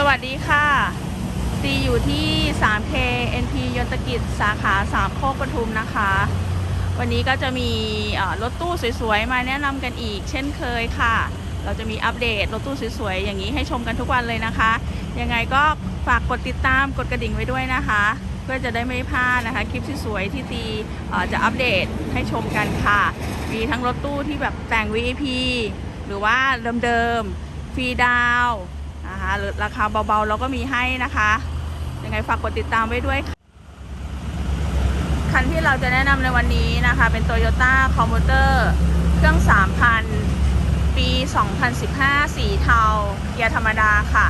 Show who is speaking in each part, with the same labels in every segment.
Speaker 1: สวัสดีค่ะตีอยู่ที่ 3K NP ยนตกิจสาขาสามโคกปทุมนะคะ วันนี้ก็จะมีรถตู้สวยๆ มาแนะนำกันอีก เช่นเคยค่ะ เราจะมีอัปเดตรถตู้สวยๆ อย่างนี้ให้ชมกันทุกวันเลยนะคะ ยังไงก็ฝากกดติดตามกดกระดิ่งไว้ด้วยนะคะ เพื่อจะได้ไม่พลาดนะคะ คลิปสวยๆ ที่ตีจะอัปเดตให้ชมกันค่ะ มีทั้งรถตู้ที่แบบแต่ง VIP หรือว่าเดิมๆ ฟรีดาว นะคะราคาเบาๆเราก็มีให้นะคะยังไงฝากกดติดตามไว้ด้วยค่ะคันที่เราจะแนะนำในวันนี้นะคะ เป็น Toyota c o m m u t e r เครื่อง 3,000 ปี 2015 สีเทาเกียร์ธรรมดาค่ะ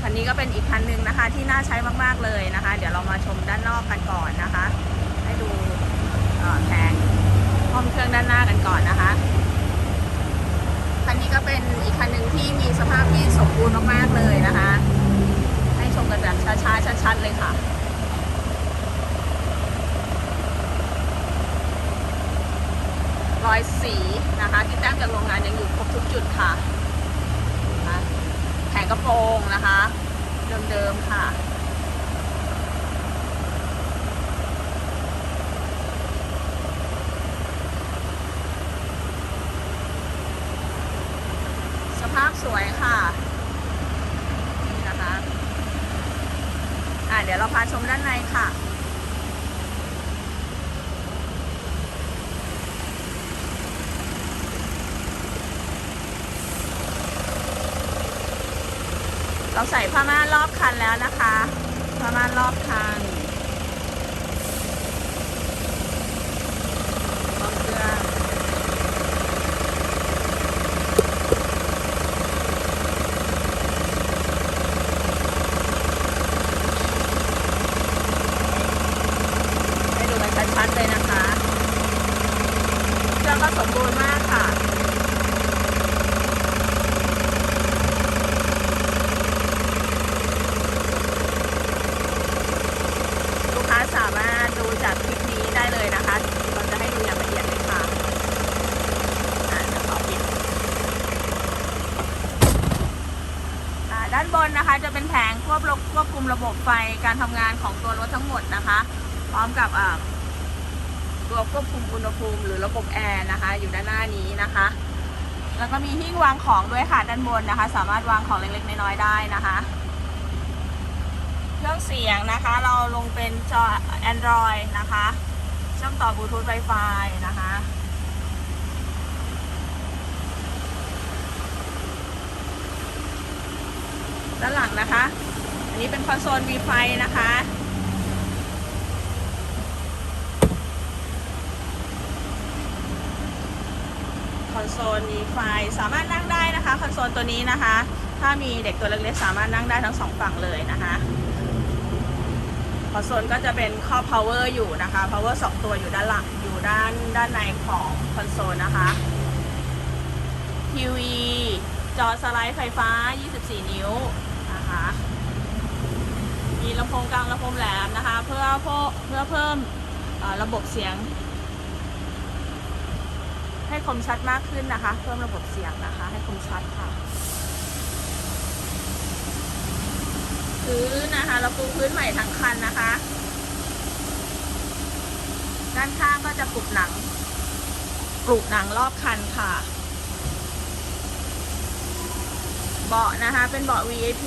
Speaker 1: คันนี้ก็เป็นอีกคันหนึ่งนะคะ ที่น่าใช้มากๆเลยนะคะ เดี๋ยวเรามาชมด้านนอกกันก่อนนะคะ ให้ดูแผงห้องเครื่องด้านหน้ากันก่อนนะคะ คันนี้ก็เป็นอีกคันหนึ่งที่มีสภาพที่สมบูรณ์มากๆเลยนะคะ ให้ชมกันแบบช้าๆชัดๆเลยค่ะรอยสีนะคะ ที่แต้มจากโรงงานยังอยู่ครบทุกจุดค่ะะแผงกระโปรงนะคะ เดิมๆค่ะาพสวยค่ะนี่นะคะอะเดี๋ยวเราพาชมด้านในค่ะเราใส่ผ้าม่านรอบคันแล้วนะคะผ้าม่านรอบคันห้องเครื่องให้ดูกันชัดๆเลยนะคะ เครื่อง ก็สมบูรณ์มากค่ะลูกค้าสามารถดูจากคลิปนี้ได้เลยนะคะเราจะให้ดูอย่างละเอียดเลยค่ะอะเดี๋ยวขอปิดอ่าด้านบนนะคะจะเป็นแผงควบควบคุมระบบไฟการทำงานของตัวรถทั้งหมดนะคะ พร้อมกับอ่า ตัวควบคุมอุณหภูมิ หรือระบบแอร์นะคะ อยู่ด้านหน้านี้นะคะ แล้วก็มีหิ้งวางของด้วยค่ะด้านบนนะคะ สามารถวางของเล็กๆน้อยๆได้นะคะ เครื่องเสียงนะคะ เราลงเป็นจอ Android นะคะ เชื่อมต่อบลูทูธ Wi-Fi นะคะด้านหลังนะคะ อันนี้เป็นคอนโซล V-Fi นะคะ อนโซล V-Fi สามารถนั่งได้นะคะ คอนโซลตัวนี้นะคะ ถ้ามีเด็กตัวเล็กๆสามารถนั่งได้ทั้งสองฝั่งเลยนะคะ คอนโซลก็จะเป็นข้อ power อยู่นะคะ power 2ตัวอยู่ด้านหลังอยู่ด้านด้านในของคอนโซลนะคะทีวีจอสไลด์ไฟฟ้า 24 นิ้วนะคะมีลำโพงกลางลำโพงแหลมนะคะ เพื่อเพื่อเพื่อเพิ่มระบบเสียง ให้คมชัดมากขึ้นนะคะ เพิ่มระบบเสียงนะคะ ให้คมชัดค่ะพื้นนะคะเราปูพื้นใหม่ทั้งคันนะคะ ด้านข้างก็จะปลูกหนังปลูกหนังรอบคันค่ะ เบาะนะคะเป็นเบาะ VIP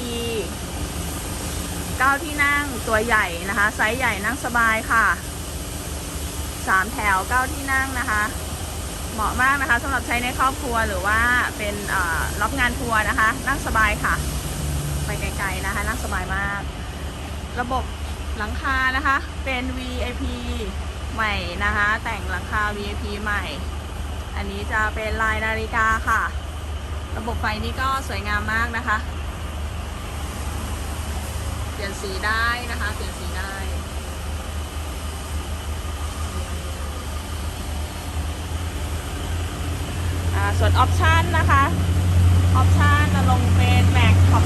Speaker 1: เก้าที่นั่งตัวใหญ่นะคะ ไซส์ใหญ่นั่งสบายค่ะสามแถวเก้าที่นั่งนะคะ เหมาะมากนะคะสำหรับใช้ในครอบครัวหรือว่าเป็นเอ่อรับงานทัวร์นะคะ นั่งสบายค่ะ ไปไกลๆนะคะ นั่งสบายมาก ระบบหลังคานะคะ เป็น VIP ใหม่นะคะ แต่งหลังคา VIP ใหม่ อันนี้จะเป็นลายนาฬิกาค่ะ ระบบไฟนี้ก็สวยงามมากนะคะ เปลี่ยนสีได้นะคะ เปลี่ยนสีได้ อ่า ส่วนออปชันนะคะออปชันจะลงเป็นแม็กขอบ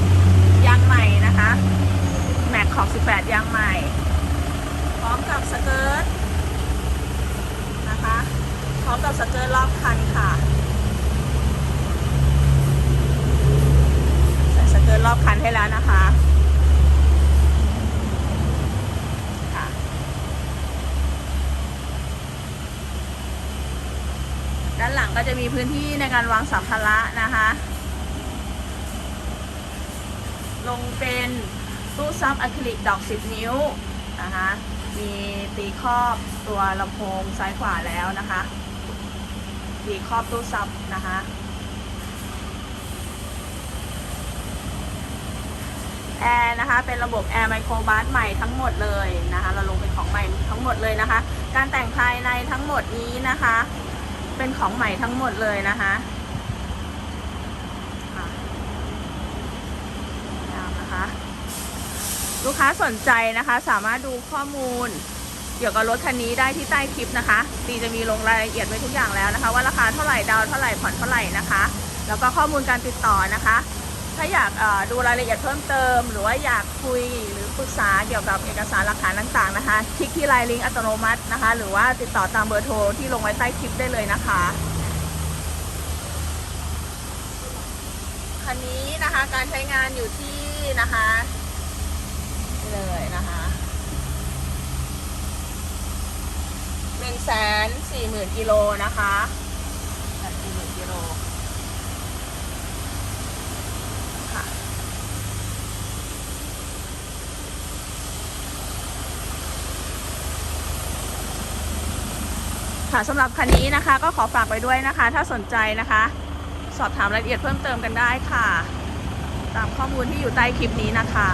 Speaker 1: 18 ยางใหม่นะคะแม็กขอบ 18 ยางใหม่ พร้อมกับสเกิร์ตนะคะพร้อมกับสเกิร์ตรอบคันค่ะใส่สเกิร์ตรอบคันให้แล้วนะคะ หลังก็จะมีพื้นที่ในการวางสัมภาระนะคะ ลงเป็นตู้ซับอะคริลิกดอก 10 นิ้วนะคะ มีตีครอบตัวลำโพงซ้ายขวาแล้วนะคะ ตีครอบตู้ซับนะคะแอร์นะคะ เป็นระบบแอร์ไมโครบัสใหม่ทั้งหมดเลยนะคะ เราลงเป็นของใหม่ทั้งหมดเลยนะคะ การแต่งภายในทั้งหมดนี้นะคะ เป็นของใหม่ทั้งหมดเลยนะคะอะตามนะคะลูกค้าสนใจนะคะ สามารถดูข้อมูล เกี่ยวกับรถคันนี้ได้ที่ใต้คลิปนะคะตีจะมีลงรายละเอียดไว้ทุกอย่างแล้วนะคะ ว่าราคาเท่าไหร่ดาวเท่าไหร่ผ่อนเท่าไหร่นะคะ แล้วก็ข้อมูลการติดต่อนะคะ ถ้าอยากดูรายละเอียดเพิ่มเติม หรือว่าอยากคุยหรือปรึกษาเกี่ยวกับเอกสารหลักฐานต่างๆนะคะ คลิกที่ไลน์ลิงก์อัตโนมัตินะคะ หรือว่าติดต่อตามเบอร์โทรที่ลงไว้ใต้คลิปได้เลยนะคะคันนี้นะคะการใช้งานอยู่ที่นะคะนี่เลยนะคะหนึ่งแสนสี่หมื่นกิโลนะคะสี่หมื่นกิโลค่ะ ค่ะสำหรับคันนี้นะคะ ก็ขอฝากไว้ด้วยนะคะ ถ้าสนใจนะคะ สอบถามรายละเอียดเพิ่มเติมกันได้ค่ะ ตามข้อมูลที่อยู่ใต้คลิปนี้นะคะ